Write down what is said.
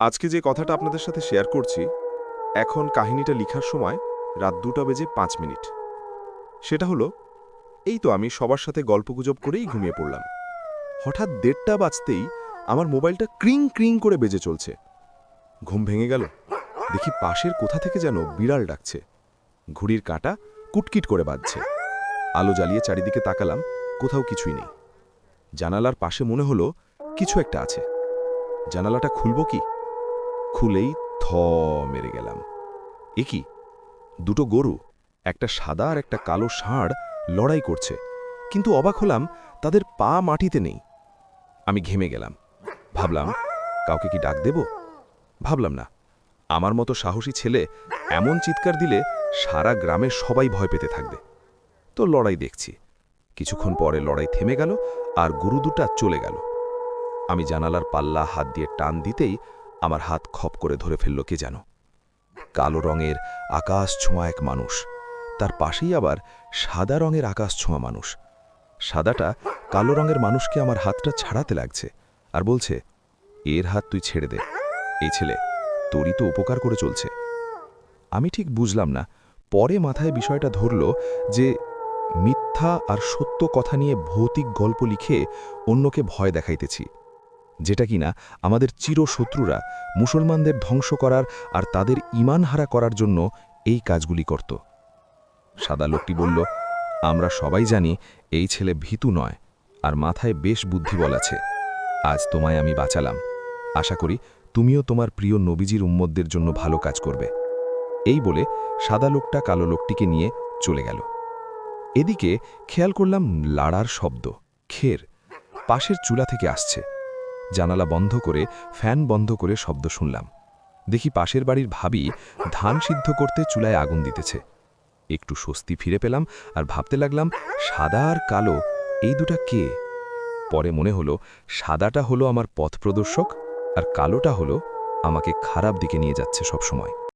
আজকে যে কথাটা আপনাদের সাথে শেয়ার করছি, এখন কাহিনীটা লিখার সময় রাত দুটা বেজে পাঁচ মিনিট। সেটা হলো, এই তো আমি সবার সাথে গল্পগুজব করেই ঘুমিয়ে পড়লাম। হঠাৎ দেড়টা বাজতেই আমার মোবাইলটা ক্রিং ক্রিং করে বেজে চলছে। ঘুম ভেঙে গেল। দেখি পাশের কোথা থেকে যেন বিড়াল ডাকছে। ঘুড়ির কাঁটা কুটকিট করে বাজছে। আলো জ্বালিয়ে চারিদিকে তাকালাম, কোথাও কিছুই নেই। জানালার পাশে মনে হলো, কিছু একটা আছে। জানালাটা খুলব কি? খুলেই থ মেরে গেলাম। এ কি? দুটো গরু, একটা সাদা আর একটা কালো ষাঁড় লড়াই করছে। কিন্তু অবাক হলাম, তাদের পা মাটিতে নেই। আমি ঘেমে গেলাম। ভাবলাম, কাউকে কি ডাক দেব? ভাবলাম না। আমার মতো সাহসী ছেলে এমন চিৎকার দিলে সারা গ্রামে সবাই ভয় পেতে থাকবে। তো লড়াই দেখছি। কিছুক্ষণ পরে লড়াই থেমে গেল আর গরু দুটা চলে গেল। আমি জানালার পাল্লা হাত দিয়ে টান দিতেই আমার হাত খপ করে ধরে ফেলল কে যেন কালো রঙের আকাশ ছোঁয়া এক মানুষ। তার পাশেই আবার সাদা রঙের আকাশ ছোঁয়া মানুষ। সাদাটা কালো রঙের মানুষকে আমার হাতটা ছাড়াতে লাগছে আর বলছে, এর হাত তুই ছেড়ে দে। এই ছেলে, তোরই তো উপকার করে চলছে। আমি ঠিক বুঝলাম না, পরে মাথায় বিষয়টা ধরল যে মিথ্যা আর সত্য কথা নিয়ে ভৌতিক গল্প লিখে অন্যকে ভয় দেখাইতেছি। যেটা কিনা আমাদের চিরশত্রুরা মুসলমানদের ধ্বংস করার আর তাদের ইমান হারা করার জন্য এই কাজগুলি করত। সাদা লোকটি বলল, আমরা সবাই জানি এই ছেলে ভীতু নয় আর মাথায় বেশ বুদ্ধিবল আছে। আজ তোমায় আমি বাঁচালাম। আশা করি তুমিও তোমার প্রিয় নবীজির উম্মতদের জন্য ভালো কাজ করবে। এই বলে সাদা লোকটা কালো লোকটিকে নিয়ে চলে গেল। এদিকে খেয়াল করলাম লাড়ার শব্দ, খের, পাশের চুলা থেকে আসছে। জানালা বন্ধ করে, ফ্যান বন্ধ করে শব্দ শুনলাম। দেখি পাশের বাড়ির ভাবি ধান সিদ্ধ করতে চুলায় আগুন দিতেছে। একটু স্বস্তি ফিরে পেলাম আর ভাবতে লাগলাম, সাদা আর কালো, এই দুটা কে? পরে মনে হলো, সাদাটা হলো আমার পথ প্রদর্শক আর কালোটা হলো আমাকে খারাপ দিকে নিয়ে যাচ্ছে সবসময়।